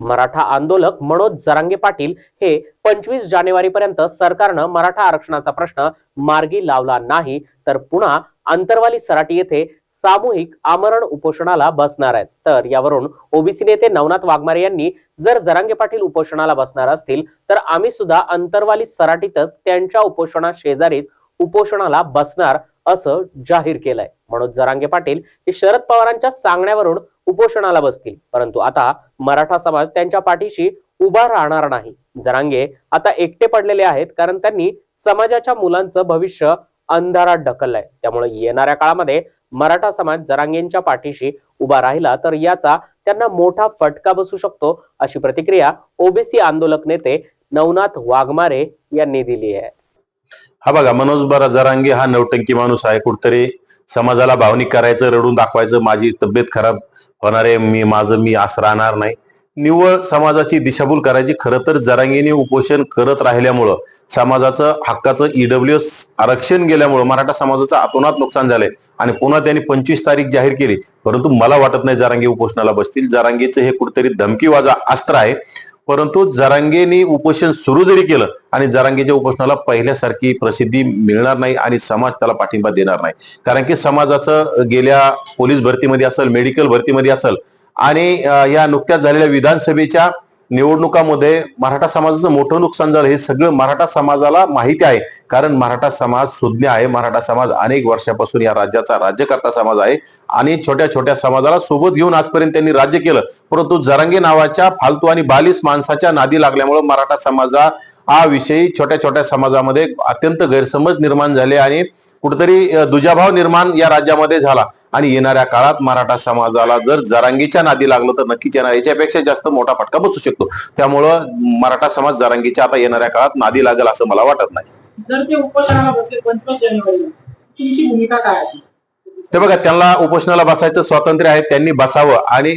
मराठा आंदोलक मनोज जरांगे पाटील हे पंचवीस जानेवारी पर्यंत सरकारनं मराठा आरक्षणाचा प्रश्न मार्गी लावला नाही तर पुन्हा अंतरवाली सराटी येथे सामूहिक आमरण उपोषणाला बसणार आहेत. तर यावरून ओबीसी नेते नवनाथ वाघमारे यांनी जर जरांगे पाटील उपोषणाला बसणार असतील तर आम्ही सुद्धा अंतरवाली सराटीतच त्यांच्या उपोषणा शेजारीच उपोषणाला बसणार असं जाहीर केलंय. मनोज जरांगे पाटील हे शरद पवारांच्या सांगण्यावरून उपोषणाला बसतील. परंतु आता मराठा समाज त्यांच्या पाठीशी उभा राहणार नाही. जरांगे आता एकटे पडलेले आहेत कारण त्यांनी समाजाच्या मुलांचं भविष्य अंधारात ढकललंय. त्यामुळे येणाऱ्या काळामध्ये मराठा समाज जरांगेंच्या पाठीशी उभा राहिला तर याचा त्यांना मोठा फटका बसू शकतो अशी प्रतिक्रिया ओबीसी आंदोलक नेते नवनाथ वाघमारे यांनी दिली आहे. हा बघा मनोज बरा जरांगे हा नवटंकी माणूस आहे कुठतरी. समाजाला भावनिक करायचं रडून दाखवायचं माझी तब्येत खराब होणार आहे मी माझं मी असं राहणार नाही. निव्वळ समाजाची दिशाभूल करायची खरं तर जरांगीने उपोषण करत राहिल्यामुळं समाजाचं हक्काचं ईडब्ल्यू एस आरक्षण गेल्यामुळं मराठा समाजाचं अतोनात नुकसान झालंय आणि पुन्हा त्यांनी पंचवीस तारीख जाहीर केली. परंतु मला वाटत नाही जरांगी उपोषणाला बसतील. जरांगीचं हे कुठेतरी धमकीवाजा अस्त्र आहे. परंतु जरांगेनी उपोषण सुरू जरी केलं आणि जरांगेच्या उपोषणाला पहिल्यासारखी प्रसिद्धी मिळणार नाही आणि समाज त्याला पाठिंबा देणार नाही. कारण की समाजाचं गेल्या पोलीस भरतीमध्ये असेल मेडिकल भरतीमध्ये असेल आणि या नुकत्याच झालेल्या विधानसभेच्या निवडणुकामध्ये मराठा समाजाचं मोठं नुकसान झालं. हे सगळं मराठा समाजाला माहिती आहे. कारण मराठा समाज सुज्ञ आहे. मराठा समाज अनेक वर्षापासून या राज्याचा राज्यकर्ता समाज आहे. आणि छोट्या छोट्या समाजाला सोबत घेऊन आजपर्यंत त्यांनी राज्य केलं. परंतु जरांगे नावाच्या फालतू आणि बालिस माणसाच्या नादी लागल्यामुळे मराठा समाजा हा विषयी छोट्या छोट्या समाजामध्ये अत्यंत गैरसमज निर्माण झाले आणि कुठेतरी दुजाभाव निर्माण या राज्यामध्ये झाला. आणि येणाऱ्या काळात मराठा समाजाला जर जरांगीच्या नादी लागलं तर नक्कीच येणार. याच्यापेक्षा जास्त मोठा फटका बसू शकतो. त्यामुळं मराठा समाज जरांगीच्या आता येणाऱ्या काळात नादी लागेल असं मला वाटत नाही. जर ते उपोषणाला बसले पंचवीस जानेवारीला तुमची भूमिका काय असेल? ते बघा त्यांना उपोषणाला बसायचं स्वातंत्र्य आहे त्यांनी बसावं. आणि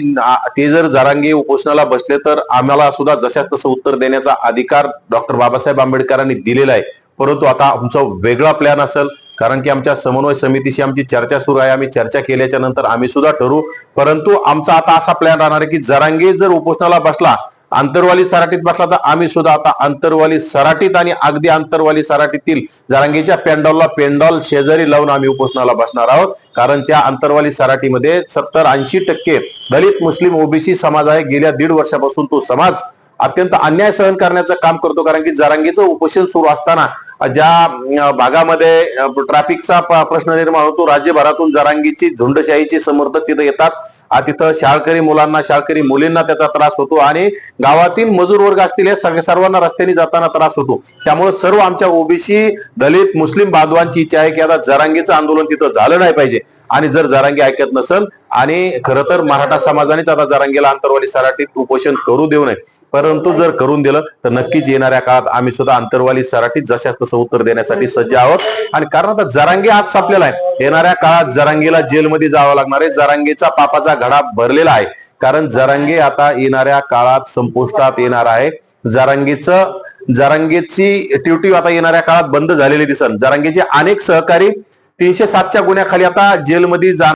ते जर जरांगी उपोषणाला बसले तर आम्हाला सुद्धा जशाच तसं उत्तर देण्याचा अधिकार डॉक्टर बाबासाहेब आंबेडकरांनी दिलेला आहे. परंतु आता आमचा वेगळा प्लॅन असेल. कारण की आमच्या समन्वय समितीशी आमची चर्चा सुरू आहे. आम्ही चर्चा केल्याच्यानंतर आम्ही सुद्धा ठरू. परंतु आमचा आता असा प्लॅन राहणार आहे की जरांगी जर उपोषणाला बसला आंतरवाली सराटीत बसला तर आम्ही सुद्धा आता आंतरवाली सराटीत आणि अगदी आंतरवाली सराटीतील जरांगीच्या पेंडॉलला पेंडॉल शेजारी लावून आम्ही उपोषणाला बसणार आहोत. कारण त्या आंतरवाली सराटीमध्ये सत्तर ऐंशी टक्के दलित मुस्लिम ओबीसी समाज आहे. गेल्या दीड वर्षापासून तो समाज अत्यंत अन्याय सहन करण्याचं काम करतो. कारण की जरांगीचं उपोषण सुरू असताना ज्या भागामध्ये ट्रॅफिकचा प्रश्न निर्माण होतो राज्यभरातून जरांगीची झुंडशाहीची समर्थक तिथं येतात. तिथं शाळकरी मुलांना शाळकरी मुलींना त्याचा त्रास होतो आणि गावातील मजूर वर्ग असतील हे सर्वांना रस्त्याने जाताना त्रास होतो. त्यामुळे सर्व आमच्या ओबीसी दलित मुस्लिम बांधवांची इच्छा आहे की आता जरांगीचं आंदोलन तिथं झालं नाही पाहिजे. आणि जर जरांगी ऐकत नसेल आणि खरं तर मराठा समाजानेच आता जरांगीला आंतरवाली सराटीत उपोषण करू देऊ नये. परंतु जर करून दिलं तर नक्कीच येणाऱ्या काळात आम्ही सुद्धा आंतरवाली सराटीत जशा तसं उत्तर देण्यासाठी सज्ज आहोत. आणि कारण आता जरांगी आज सापलेला आहे. येणाऱ्या काळात जरांगीला जेलमध्ये जावं लागणार आहे. जरांगीचा पापाचा घडा भरलेला आहे. कारण जरांगे आता येणाऱ्या काळात संपुष्टात येणार आहे. जरांगीचं जरांगेची ड्युटी आता येणाऱ्या काळात बंद झालेली दिसन. जरांगीचे अनेक सहकारी तीनशे सातच्या गुन्ह्याखाली आता जेलमध्ये जा